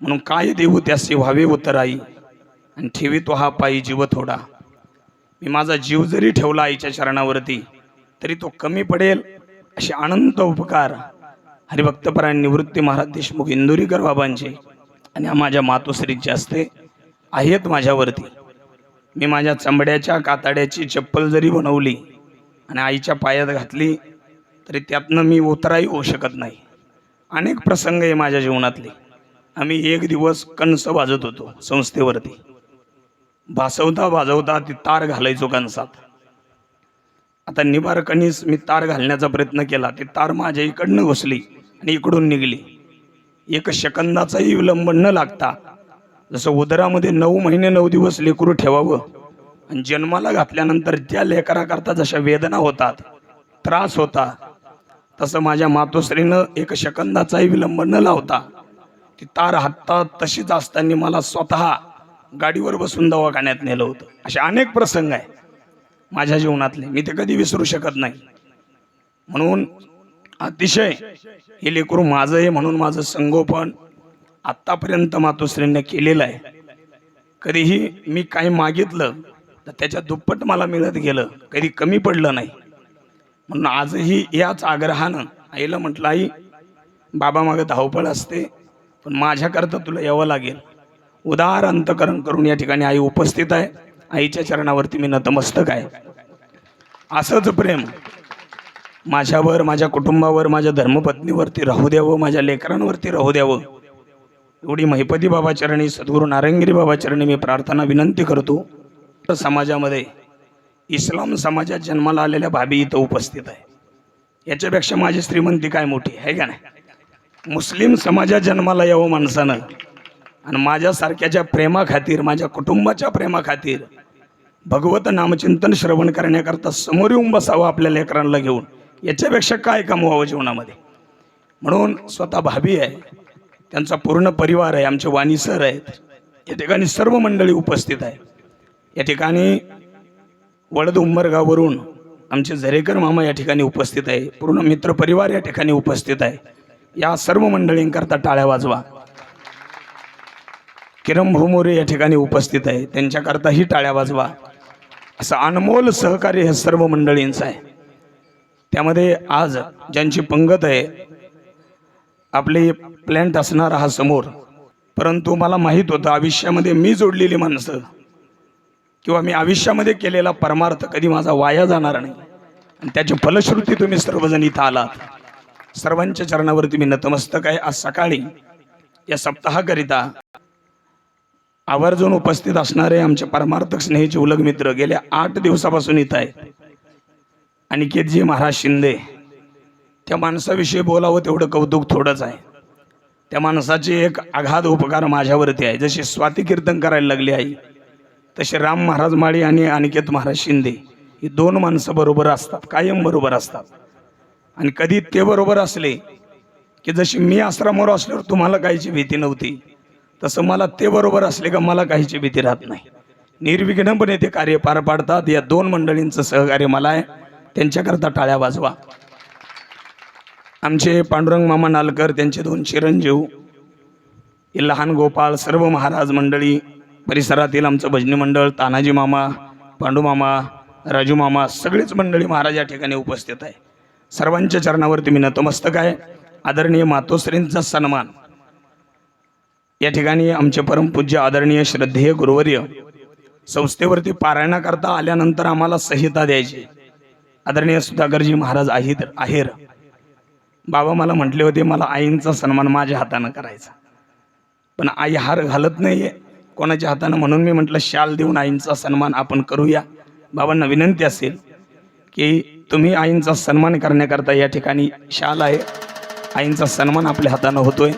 म्हणून काय देऊ त्यासे व्हावे उतराई? आणि ठेवी तो हा पायी जीव थोडा. मी माझा जीव जरी ठेवला आईच्या चरणावरती तरी तो कमी पडेल असे अनंत उपकार. हरिभक्तपरायण निवृत्ती महाराज देशमुख इंदुरीकर बाबांचे आणि माझ्या मातोश्रीचे असते आहेत माझ्यावरती. मी माझ्या चमड्याच्या कातड्याची चप्पल जरी बनवली आणि आईच्या पायात घातली तरी त्यातनं मी उतराही होऊ शकत नाही. अनेक प्रसंग आहे माझ्या जीवनातले. आम्ही एक दिवस कणस वाजत होतो संस्थेवरती. भासवता वाजवता ती तार घालायचो कणसात. आता निबार कणीस मी तार घालण्याचा प्रयत्न केला ती तार माझ्या इकडनं घुसली आणि इकडून निघली. एक शकंदाचाही विलंब न लागता जसं उदरामध्ये नऊ महिने नऊ दिवस लेकरू ठेवावं आणि जन्माला घातल्यानंतर त्या लेकराकरता जशा वेदना होतात त्रास होता तसं माझ्या मातोश्रीनं एक शकंदाचाही विलंब न लावता ती तार हातात तशीच असताना मला स्वतः गाडीवर बसून दवाखान्यात नेलं होतं. असे अनेक प्रसंग आहे माझ्या जीवनातले. मी ते कधी विसरू शकत नाही. म्हणून अतिशय हे लेकरू माझं आहे म्हणून माझं संगोपन आत्तापर्यंत मातोश्रींनी केलेलं आहे. कधीही मी काही मागितलं तर त्याच्या दुप्पट मला मिळत गेलं. कधी कमी पडलं नाही. म्हणून आजही याच आग्रहानं आईला म्हटलं आई बाबा मागं धावपळ असते. पण माझ्याकरता तुला यावं लागेल. उदार अंतकरण करून या ठिकाणी आई उपस्थित आहे. आईच्या चरणावरती मी नतमस्तक आहे. असंच प्रेम माझ्यावर माझ्या कुटुंबावर माझ्या धर्मपत्नीवरती राहू द्यावं माझ्या लेकरांवरती राहू द्यावं. एवढी महिपती बाबा चरणी सद्गुरू नारायणगिरी बाबा चरणी मी प्रार्थना विनंती करतो. समाजामध्ये इस्लाम समाजात जन्माला आलेल्या भाभी इथं उपस्थित आहे. याच्यापेक्षा माझी श्रीमंती काय मोठी आहे का नाही? मुस्लिम समाजात जन्माला यावं माणसानं. आणि माझ्यासारख्याच्या प्रेमाखातीर माझ्या कुटुंबाच्या प्रेमाखातीर भगवत नामचिंतन श्रवण करण्याकरता समोर येऊन बसावं आपल्या लेकरांना घेऊन. याच्यापेक्षा काय कमवावं जीवनामध्ये? म्हणून स्वतः भाभी आहे. त्यांचा पूर्ण परिवार आहे. आमचे वाणी सर आहेत. या ठिकाणी सर्व मंडळी उपस्थित आहे या ठिकाणी वडद उंबरगाववरून आमचे झरेकर मामा या ठिकाणी उपस्थित आहे. पूर्ण मित्रपरिवार या ठिकाणी उपस्थित आहे. या सर्व मंडळींकरता टाळ्या वाजवा. किरण भोमोरे या ठिकाणी उपस्थित आहे. त्यांच्याकरताही टाळ्या वाजवा. असं अनमोल सहकार्य हे सर्व मंडळींचं आहे. त्यामध्ये आज ज्यांची पंगत आहे आपली प्लॅन्ट असणार हा समोर. परंतु मला माहीत होतं आयुष्यामध्ये मी जोडलेली माणसं किंवा मी आयुष्यामध्ये केलेला परमार्थ कधी माझा वाया जाणार नाही. आणि त्याची फलश्रुती तुम्ही सर्वजण इथं आलात. सर्वांच्या चरणावरती मी नतमस्तक आहे. आज सकाळी या सप्ताहाकरिता आवर्जून उपस्थित असणारे आमचे परमार्थक स्नेहीचे उलग मित्र गेल्या आठ दिवसापासून इथं आहेत. अनिकेतजी महाराज शिंदे त्या माणसाविषयी बोलावं तेवढं कौतुक थोडंच आहे. त्या माणसाचे एक आघात उपकार माझ्यावरती आहे. जशी स्वाती कीर्तन करायला लागली आहे तसे राम महाराज माळी आणि अनिकेत महाराज शिंदे ही दोन माणसं बरोबर असतात कायम बरोबर असतात. आणि कधी ते बरोबर असले की जशी मी आश्रमावर असल्यावर तुम्हाला काहीची भीती नव्हती तसं मला ते बरोबर असले का मला काहीची भीती राहत नाही. निर्विघ्नपणे ते कार्य पार पाडतात. या दोन मंडळींचं सहकार्य मला आहे. त्यांच्याकरता टाळ्या वाजवा. आमचे पांडुरंग मामा नालकर त्यांचे दोन चिरंजीव हे लहान गोपाळ सर्व महाराज मंडळी परिसरातील आमचं भजनी मंडळ तानाजी मामा पांडू मामा राजू मामा सगळीच मंडळी महाराज या ठिकाणी उपस्थित आहे. सर्वांच्या चरणावरती मी नतमस्तक आहे. आदरणीय मातोश्रींचा सन्मान. या ठिकाणी आमचे परमपूज्य आदरणीय श्रद्धेय गुरुवर्य संस्थेवरती पारायणाकरता आल्यानंतर आम्हाला संहिता द्यायची. आदरणीय सुधाकरजी महाराज आहेत आहेर. बाबा मला म्हटले होते मला आईंचा सन्मान माझ्या हातानं करायचा. पण आई हार घालत नाहीये. कोणाच्या हातानं? म्हणून मी म्हटलं शाल देऊन आईंचा सन्मान आपण करूया. बाबांना विनंती असेल की तुम्ही आईंचा सन्मान करण्याकरता या ठिकाणी शाल आहे. आईंचा सन्मान आपल्या हातानं होतोय.